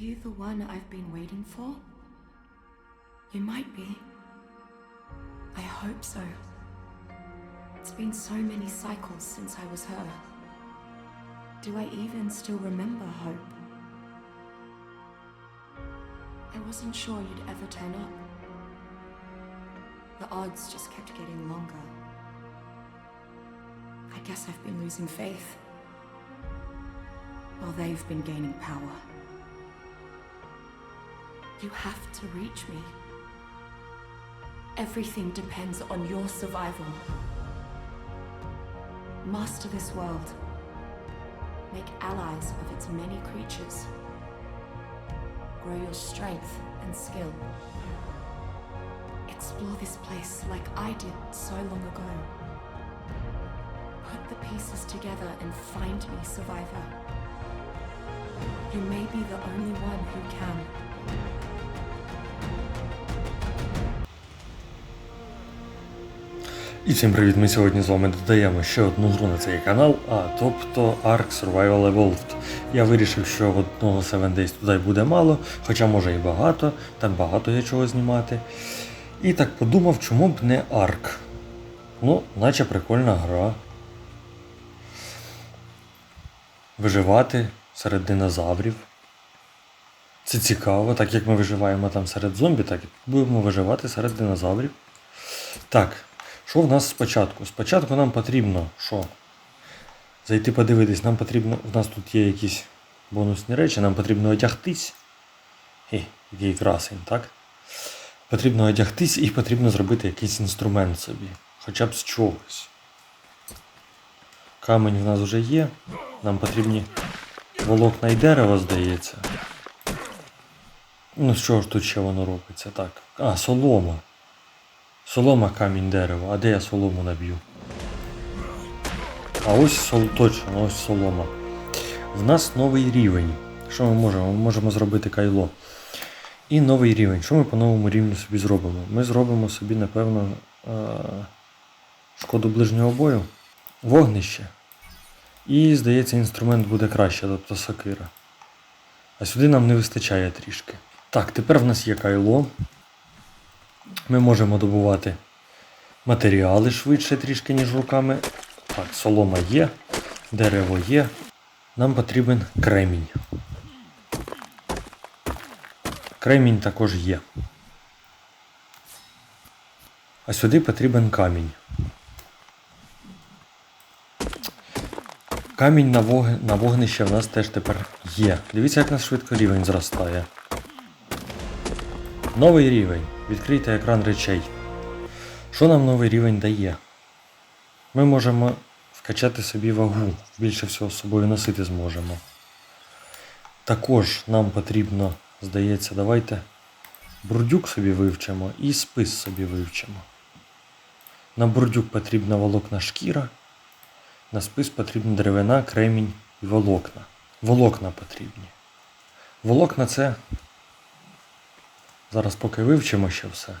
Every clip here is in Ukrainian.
you the one I've been waiting for? You might be. I hope so. It's been so many cycles since I was her. Do I even still remember Hope? I wasn't sure you'd ever turn up. The odds just kept getting longer. I guess I've been losing faith. While they've been gaining power. You have to reach me. Everything depends on your survival. Master this world. Make allies of its many creatures. Grow your strength and skill. Explore this place like I did so long ago. Put the pieces together and find me, survivor. You may be the only one who can. І всім привіт! Ми сьогодні з вами додаємо ще одну гру на цей канал, а тобто Ark Survival Evolved. Я вирішив, що одного 7 Days туди буде мало, хоча може і багато, там багато є чого знімати. І так подумав, чому б не Ark. Ну, наче прикольна гра. Виживати серед динозаврів. Це цікаво, так як ми виживаємо там серед зомбі, так і будемо виживати серед динозаврів. Так, що в нас спочатку? Спочатку нам потрібно що? Зайти подивитись, нам потрібно. У нас тут є якісь бонусні речі, нам потрібно одягтись. Який красень, так? Потрібно одягтись і потрібно зробити якийсь інструмент собі. Хоча б з чогось. Камень в нас вже є. Нам потрібні волокна і дерево, здається. Ну, чого ж тут ще воно робиться? Так. А, солома. Солома, камінь, дерево. А де я солому наб'ю? А ось сол... точно, ось солома. В нас новий рівень. Що ми можемо? Ми можемо зробити кайло. І новий рівень. Що ми по новому рівню собі зробимо? Ми зробимо собі, напевно, е- шкоду ближнього бою, вогнище. І, здається, інструмент буде краще, тобто сокира. А сюди нам не вистачає трішки. Так, тепер в нас є кайло. Ми можемо добувати матеріали швидше трішки, ніж руками. Так, солома є, дерево є. Нам потрібен кремінь. Кремінь також є. А сюди потрібен камінь. Камінь на, вог... на вогнище в нас теж тепер є. Дивіться, як нас швидко рівень зростає. Новий рівень. Відкрийте екран речей. Що нам новий рівень дає? Ми можемо вкачати собі вагу. Більше всього з собою носити зможемо. Також нам потрібно, здається, давайте бурдюк собі вивчимо і спис собі вивчимо. На бурдюк потрібна волокна шкіра. На спис потрібна деревина, кремінь і волокна. Волокна потрібні. Волокна це Зараз поки вивчимо ще все.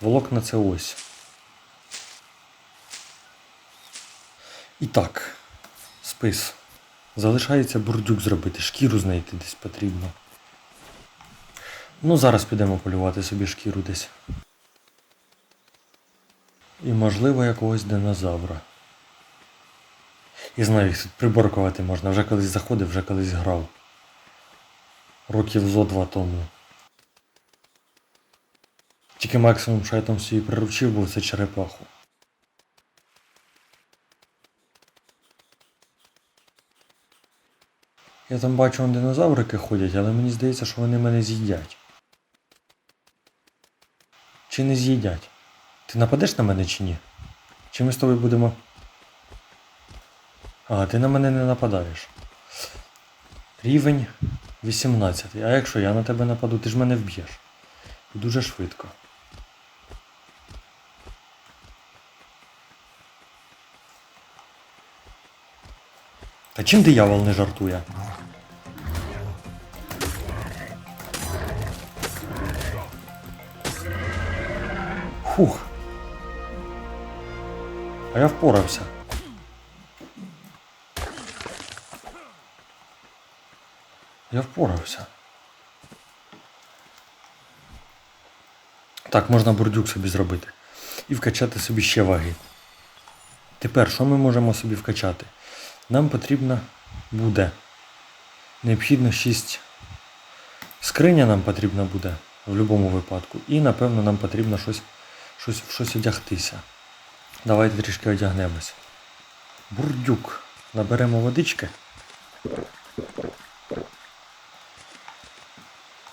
Волокна це ось. І так, спис. Залишається бурдюк зробити, шкіру знайти десь потрібно. Ну, зараз підемо полювати собі шкіру десь. І можливо якогось динозавра. І знаю, їх тут приборкувати можна. Вже колись заходив, вже колись грав. Років зо два тому. Тільки максимум, що я там собі приручив, був це черепаху. Я там бачу вон динозаврики ходять, але мені здається, що вони мене з'їдять. Чи не з'їдять? Ти нападеш на мене чи ні? Чи ми з тобою будемо. А, ти на мене не нападаєш. Рівень 18. А якщо я на тебе нападу, ти ж мене вб'єш. Дуже швидко. Та чим диявол не жартує? Фух. А я впорався. Я впорався. Так, можна бурдюк собі зробити. І вкачати собі ще ваги. Тепер, що ми можемо собі вкачати? Нам потрібно буде. Необхідно 6 скриня нам потрібно буде в будь-якому випадку. І напевно нам потрібно щось, щось, щось одягтися. Давайте трішки одягнемось. Бурдюк. Наберемо водички.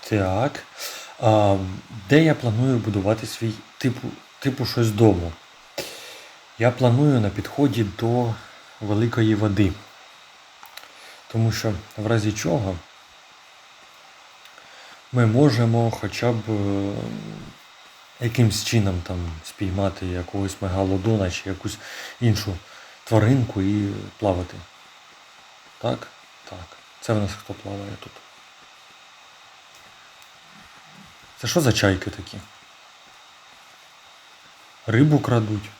Так. А, де я планую будувати свій типу, типу щось дому? Я планую на підході до великої води. Тому що в разі чого ми можемо хоча б е, якимсь чином там спіймати якогось мегалодона чи якусь іншу тваринку і плавати. Так? Так. Це в нас хто плаває тут? Це що за чайки такі? Рибу крадуть.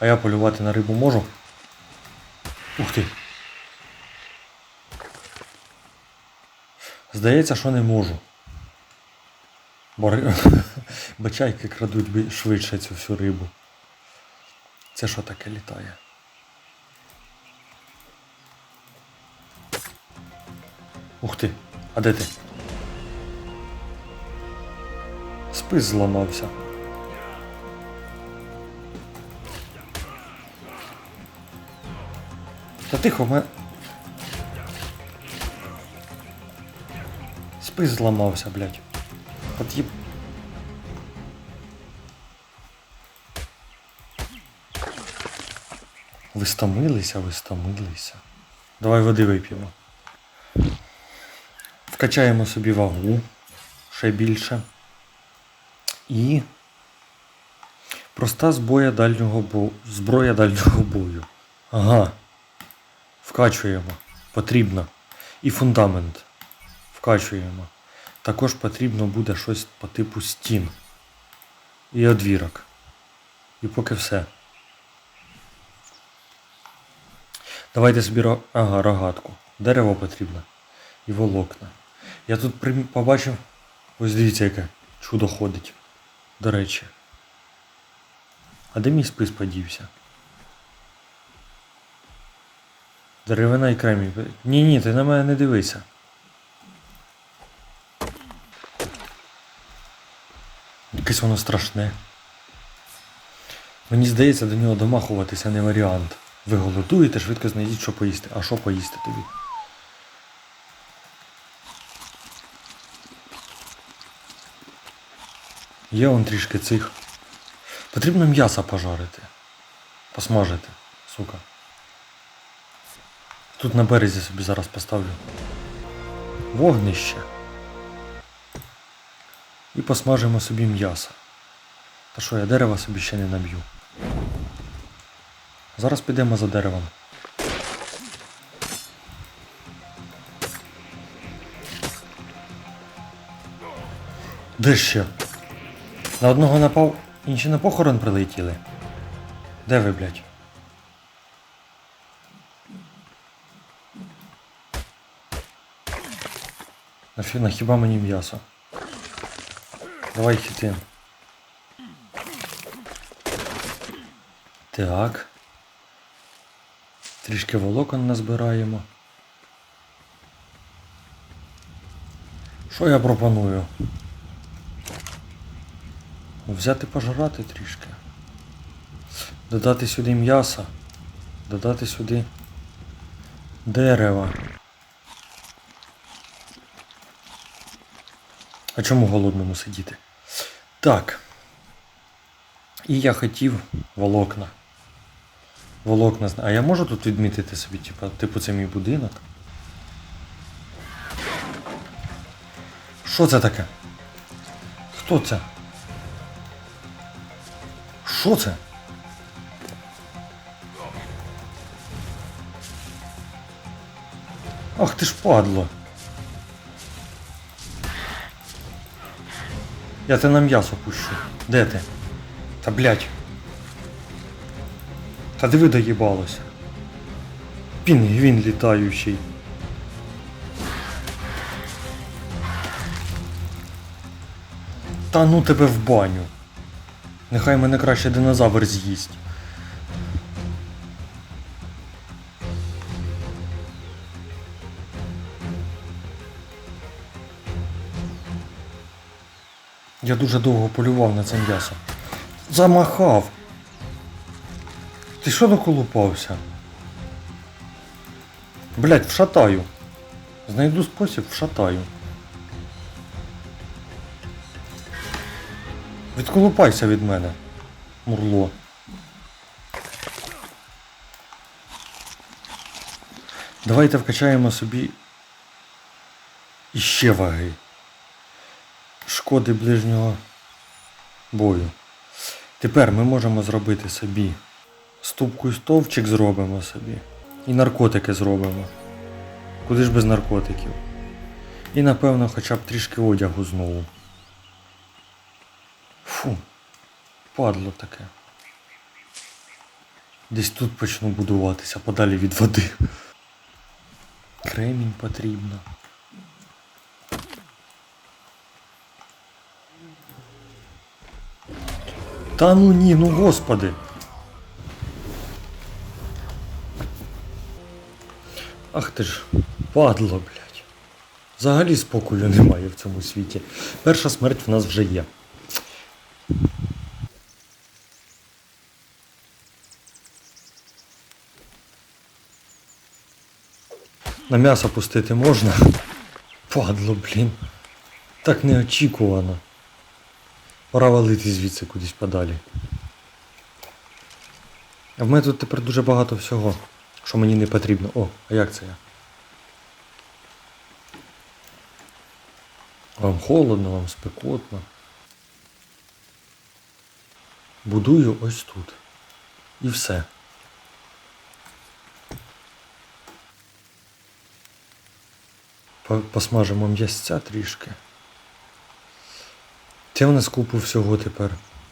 А я полювати на рибу можу? Ух ти. Здається, що не можу. Бо, чайки крадуть швидше цю всю рибу. Це що таке літає? Ух ти, а де ти? Спис зламався. Та тихо, ми. Спис зламався, блядь. От їб... Ви стомилися, ви стомилися. Давай води вип'ємо. Вкачаємо собі вагу ще більше. І проста зброя дальнього бою. Зброя дальнього бою. Ага. Вкачуємо. Потрібно. І фундамент. Вкачуємо. Також потрібно буде щось по типу стін. І одвірок. І поки все. Давайте собі ага, рогатку. Дерево потрібно. І волокна. Я тут побачив. Ось дивіться, яке чудо ходить. До речі. А де мій спис подівся? Деревина і кремінь. Ні, ні, ти на мене не дивися. Якесь воно страшне. Мені здається, до нього домахуватися не варіант. Ви голодуєте, швидко знайдіть, що поїсти. А що поїсти тобі? Є он трішки цих. Потрібно м'ясо пожарити. Посмажити, сука. Тут на березі собі зараз поставлю. Вогнище. І посмажимо собі м'ясо. Та що, я дерева собі ще не наб'ю. Зараз підемо за деревом. Де ще? На одного напав, інші на похорон прилетіли. Де ви, блядь? Нафіна, хіба мені м'ясо? Давай хітин. Так. Трішки волокон назбираємо. Що я пропоную? Взяти пожрати трішки. Додати сюди м'яса. Додати сюди дерева. А чому голодному сидіти? Так. І я хотів волокна. Волокна. А я можу тут відмітити собі, типу, типу це мій будинок? Що це таке? Хто це? Що це? Ах ти ж падло. Я тебе на м'ясо пущу. Де ти? Та блять. Та диви доїбалося. Пінгвін літаючий. Та ну тебе в баню. Нехай мене краще динозавр з'їсть. Я дуже довго полював на це м'ясо. Замахав. Ти що доколупався? Блять, вшатаю. Знайду спосіб, вшатаю. Відколупайся від мене, мурло. Давайте вкачаємо собі іще ваги. Шкоди ближнього бою. Тепер ми можемо зробити собі ступку і стовпчик зробимо собі. І наркотики зробимо. Куди ж без наркотиків? І напевно хоча б трішки одягу знову. Фу, падло таке. Десь тут почну будуватися подалі від води. Кремінь потрібно. Та ну ні, ну господи. Ах ти ж, падло, блядь. Взагалі спокою немає в цьому світі. Перша смерть в нас вже є. На м'ясо пустити можна? Падло, блін. Так неочікувано. Пора валити звідси кудись подалі. А в мене тут тепер дуже багато всього, що мені не потрібно. О, а як це я? Вам холодно, вам спекотно. Будую ось тут. І все. По- Посмажимо м'ясця трішки. Це в нас купу всього тепер.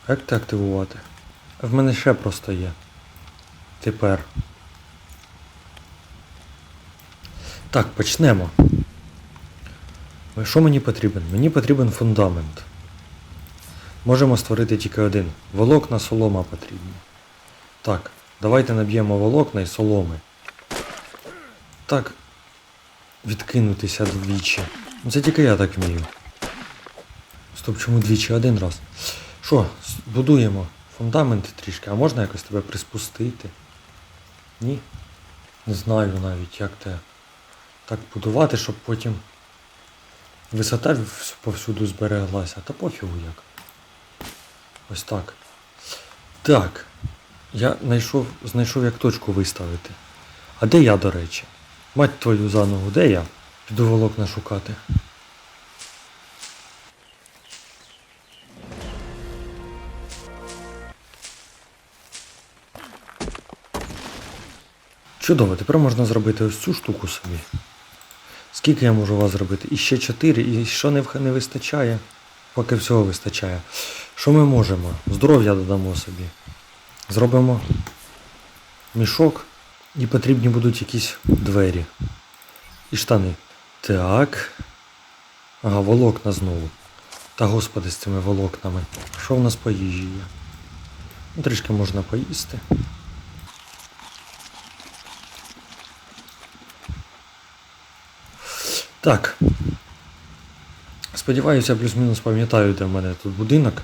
Як це активувати? В мене ще просто є. Тепер. Так, почнемо. Що мені потрібен? Мені потрібен фундамент. Можемо створити тільки один. Волокна солома потрібні. Так, давайте наб'ємо волокна і соломи. Так. Відкинутися двічі. Ну, Це тільки я так вмію. Стоп, чому двічі? Один раз. Що, будуємо фундамент трішки, а можна якось тебе приспустити? Ні? Не знаю навіть, як те так будувати, щоб потім висота повсюду збереглася. Та пофігу як. Ось так. Так. Я знайшов, знайшов як точку виставити. А де я, до речі? Мать твою за ногу, де я? Піду волокна шукати. Чудово, тепер можна зробити ось цю штуку собі. Скільки я можу вас зробити? І ще 4, і що не, не вистачає? Поки всього вистачає. Що ми можемо? Здоров'я додамо собі. Зробимо мішок і потрібні будуть якісь двері. І штани. Так. Ага, волокна знову. Та господи з цими волокнами. Що в нас по їжі є? Ну, трішки можна поїсти. Так. Сподіваюся, плюс-мінус пам'ятаю, де в мене тут будинок.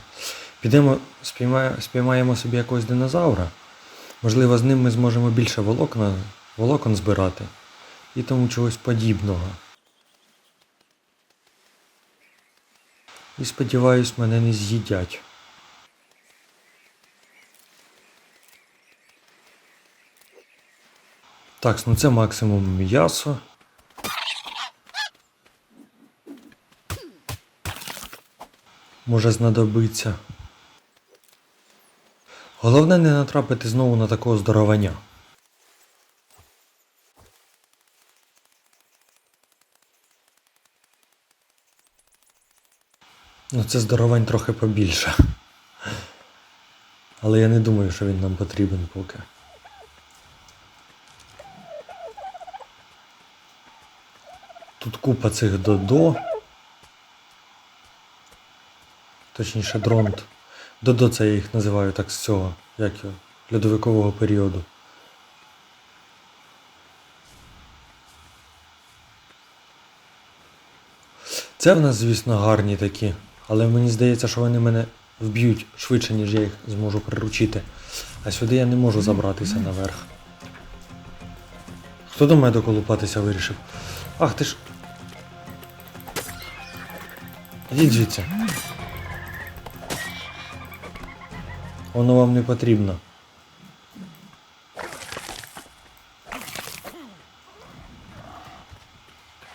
Підемо, спіймає, спіймаємо собі якогось динозавра. Можливо, з ним ми зможемо більше волокна, волокон збирати і тому чогось подібного. І сподіваюсь, мене не з'їдять. Так, ну це максимум м'ясо. Може знадобиться. Головне не натрапити знову на такого здоровання. Ну це здоровань трохи побільше. Але я не думаю, що він нам потрібен поки. Тут купа цих додо. Точніше, дронт. Додо це я їх називаю так з цього, як його, льодовикового періоду. Це в нас, звісно, гарні такі, але мені здається, що вони мене вб'ють швидше, ніж я їх зможу приручити. А сюди я не можу забратися наверх. Хто до мене доколупатися вирішив? Ах ти ж. Ідіть звідси. Воно вам не потрібно.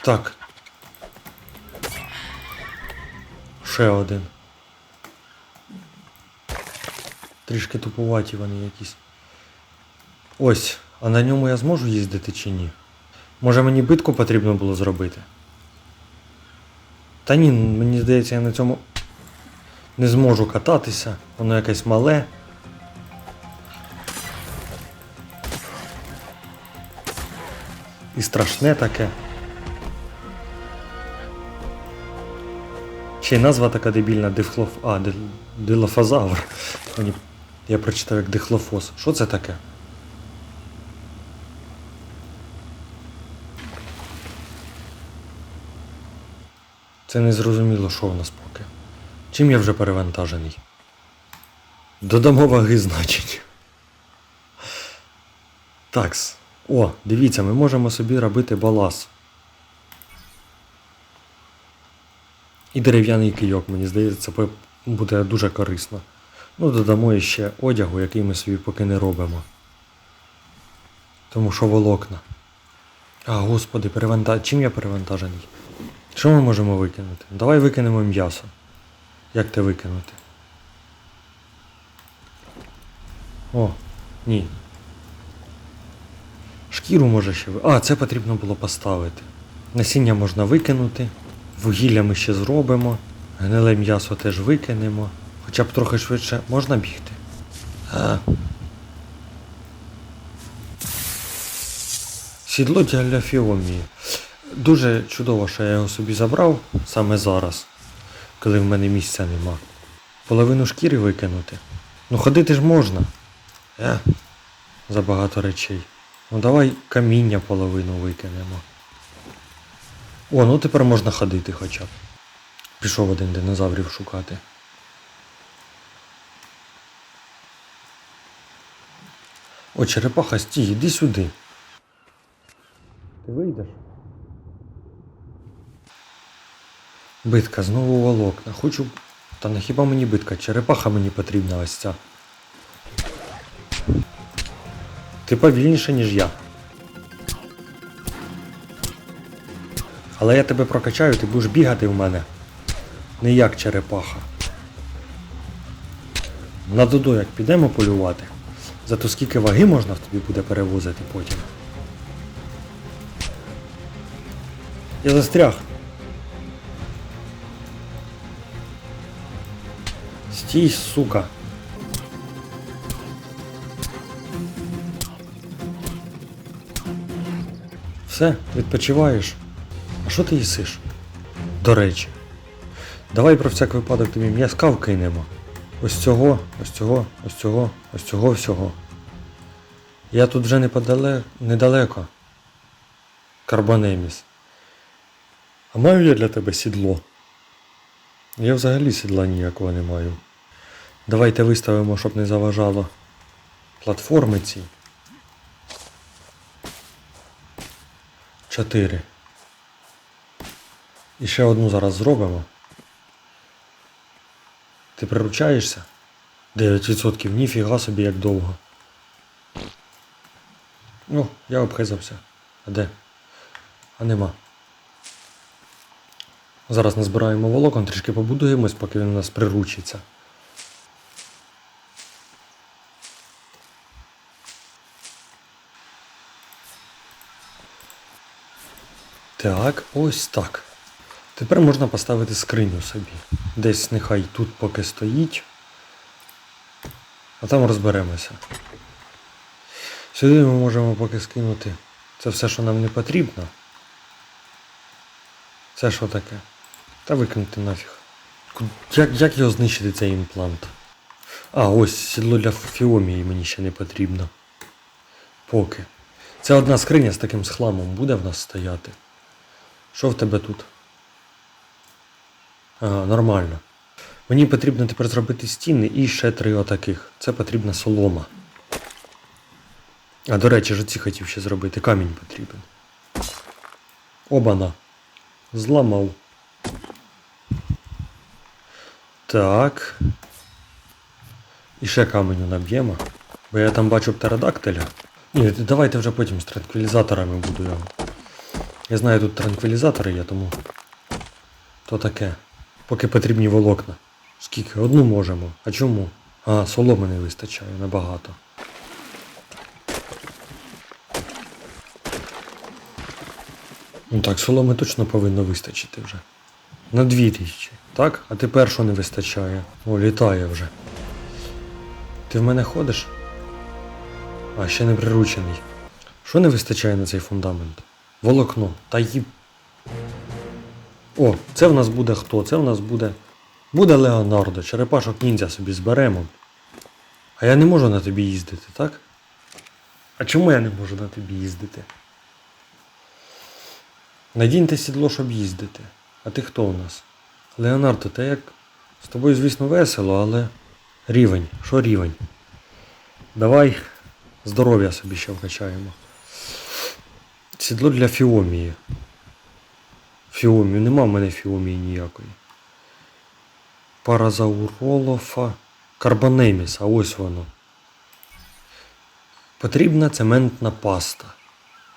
Так. Ще один. Трішки тупуваті вони якісь. Ось, а на ньому я зможу їздити чи ні? Може мені битку потрібно було зробити? Та ні, мені здається, я на цьому не зможу кататися. Воно якесь мале. І страшне таке. Ще й назва така дебільна дихлоф. А, дил- дилофазавр. Я прочитав як дихлофос. Що це таке? Це не зрозуміло, що в нас поки. Чим я вже перевантажений? Додамо ваги, значить. Такс. О, дивіться, ми можемо собі робити балас. І дерев'яний кийок, мені здається, це буде дуже корисно. Ну, додамо ще одягу, який ми собі поки не робимо. Тому що волокна. А, господи, переванта... чим я перевантажений? Що ми можемо викинути? Давай викинемо м'ясо. Як те викинути? О, ні. Шкіру може ще ви. А, це потрібно було поставити. Насіння можна викинути. Вугілля ми ще зробимо. Гниле м'ясо теж викинемо. Хоча б трохи швидше можна бігти. А. Сідло для Фіомії. Дуже чудово, що я його собі забрав саме зараз, коли в мене місця нема. Половину шкіри викинути. Ну ходити ж можна. Е, забагато речей. Ну давай каміння половину викинемо. О, ну тепер можна ходити хоча б. Пішов один динозаврів шукати. О, черепаха, стій, іди сюди. Ти вийдеш? Битка, знову волокна. Хочу. Та не хіба мені битка? Черепаха мені потрібна ось ця. Ти повільніше, ніж я. Але я тебе прокачаю, ти будеш бігати в мене. Не як черепаха. На додо як підемо полювати. Зато скільки ваги можна в тобі буде перевозити потім. Я застряг. Стій, сука. Все, відпочиваєш. А що ти їсиш? До речі. Давай про всяк випадок тобі м'язка вкинемо. Ось цього, ось цього, ось цього, ось цього всього. Я тут вже неподале... недалеко. Карбонеміс. А маю я для тебе сідло? Я взагалі сідла ніякого не маю. Давайте виставимо, щоб не заважало платформи ці. Чотири. І ще одну зараз зробимо. Ти приручаєшся? 9%. Ніфіга собі як довго. Ну, я обхизався. А де? А нема. Зараз назбираємо волокон, трішки побудуємось, поки він у нас приручиться. Так, ось так. Тепер можна поставити скриню собі. Десь нехай тут поки стоїть. А там розберемося. Сюди ми можемо поки скинути. Це все, що нам не потрібно. Це що таке? Та викинути нафіг. Як, як його знищити цей імплант? А, ось сідло для фіомії мені ще не потрібно. Поки. Це одна скриня з таким схламом буде в нас стояти. Що в тебе тут? Ага, нормально. Мені потрібно тепер зробити стіни і ще три отаких. Це потрібна солома. А до речі, ж ці хотів ще зробити. Камінь потрібен. Обана. Зламав. Так. І ще каменю наб'ємо. Бо я там бачу птеродактиля. Ні, давайте вже потім з транквілізаторами буду його. Я знаю, тут транквілізатори є, тому. То таке. Поки потрібні волокна. Скільки? Одну можемо. А чому? А, соломи не вистачає набагато. Ну так, соломи точно повинно вистачити вже. На дві тисячі. Так? А тепер що не вистачає? О, літає вже. Ти в мене ходиш? А, ще не приручений. Що не вистачає на цей фундамент? Волокно. Та ї. О, це в нас буде хто? Це в нас буде. Буде Леонардо, черепашок ніндзя собі зберемо. А я не можу на тобі їздити, так? А чому я не можу на тобі їздити? Надіньте сідло, щоб їздити. А ти хто у нас? Леонардо, та як з тобою, звісно, весело, але рівень. Що рівень? Давай здоров'я собі ще вкачаємо. Сідло для фіомії. Фіомію. Нема в мене фіомії ніякої. Паразауролофа. Карбонеміс, а ось воно. Потрібна цементна паста.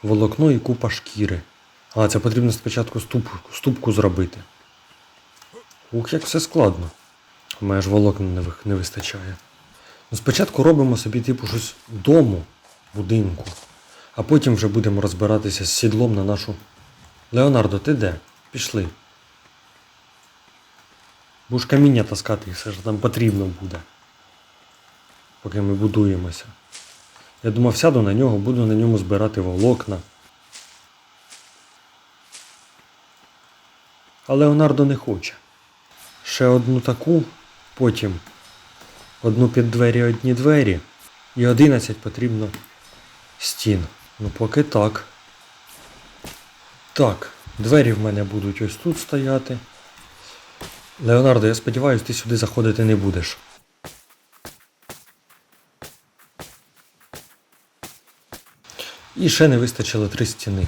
Волокно і купа шкіри. А, це потрібно спочатку ступку, ступку зробити. Ух, як все складно. У мене ж волокна не, не вистачає. Ну, спочатку робимо собі типу щось дому, будинку, а потім вже будемо розбиратися з сідлом на нашу. Леонардо, ти де? Пішли. Будеш каміння таскати, все ж там потрібно буде. Поки ми будуємося. Я думав, сяду на нього, буду на ньому збирати волокна. А Леонардо не хоче. Ще одну таку, потім одну під двері, одні двері. І 11 потрібно стін. Ну поки так. Так, двері в мене будуть ось тут стояти. Леонардо, я сподіваюся, ти сюди заходити не будеш. І ще не вистачило три стіни.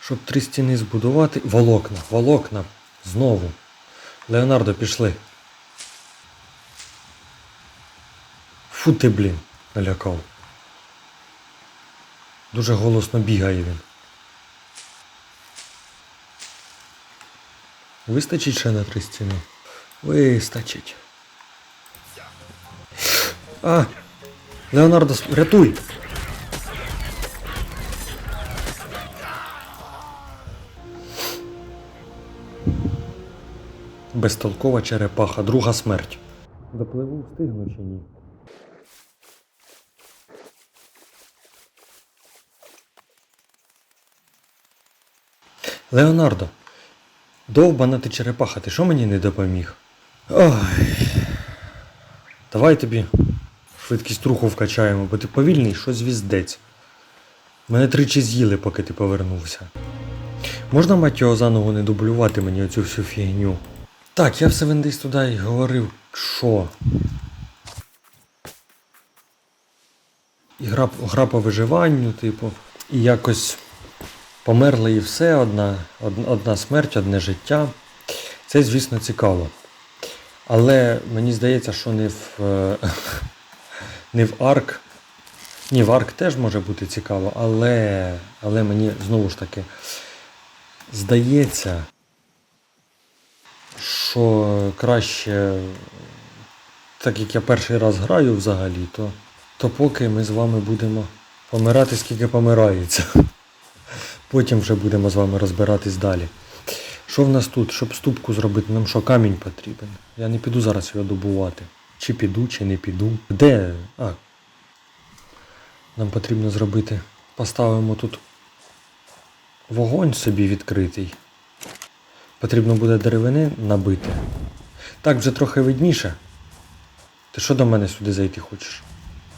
Щоб три стіни збудувати. Волокна, волокна. Знову. Леонардо, пішли. Фу ти, блін, налякав. Дуже голосно бігає він. Вистачить ще на три стіни? Вистачить. А! Леонардо, рятуй! Безтолкова черепаха, друга смерть. Допливу встигну чи ні? Леонардо, довбана ти черепаха, ти що мені не допоміг? Ой. Давай тобі швидкість руху вкачаємо, бо ти повільний, що звіздець. Мене тричі з'їли, поки ти повернувся. Можна мать його заново не дублювати мені оцю всю фігню? Так, я все він десь туди й говорив, що. І гра, гра по виживанню, типу, і якось померли і все, одна, одна, смерть, одне життя. Це, звісно, цікаво. Але мені здається, що не в, е, не в арк. Ні, в арк теж може бути цікаво, але, але мені знову ж таки здається, що краще, так як я перший раз граю взагалі, то, то поки ми з вами будемо помирати, скільки помирається. Потім вже будемо з вами розбиратись далі. Що в нас тут? Щоб ступку зробити, нам що камінь потрібен? Я не піду зараз його добувати. Чи піду, чи не піду. Де? А. Нам потрібно зробити. Поставимо тут вогонь собі відкритий. Потрібно буде деревини набити. Так вже трохи видніше. Ти що до мене сюди зайти хочеш?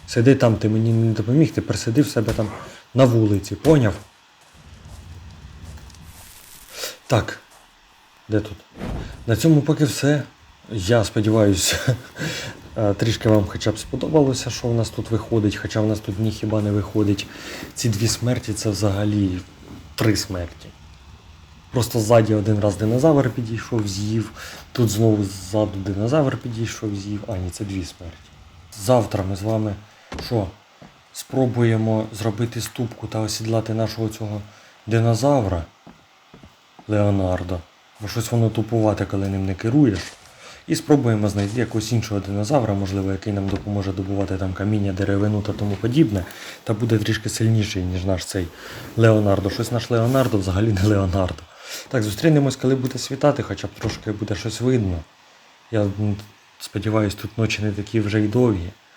Сиди там, ти мені не допоміг, тепер сиди в себе там на вулиці, поняв? Так. Де тут? На цьому поки все. Я сподіваюся, е, трішки вам хоча б сподобалося, що в нас тут виходить, хоча в нас тут ні хіба не виходить. Ці дві смерті це взагалі три смерті. Просто ззаді один раз динозавр підійшов, з'їв. Тут знову ззаду динозавр підійшов, з'їв. А, ні, це дві смерті. Завтра ми з вами що? Спробуємо зробити ступку та осідлати нашого цього динозавра Леонардо. Бо щось воно тупувате, коли ним не керуєш. І спробуємо знайти якогось іншого динозавра, можливо, який нам допоможе добувати там каміння, деревину та тому подібне, та буде трішки сильніший, ніж наш цей Леонардо. Щось наш Леонардо взагалі не Леонардо. Так, зустрінемось, коли буде світати, хоча б трошки буде щось видно. Я м, сподіваюсь, тут ночі не такі вже й довгі.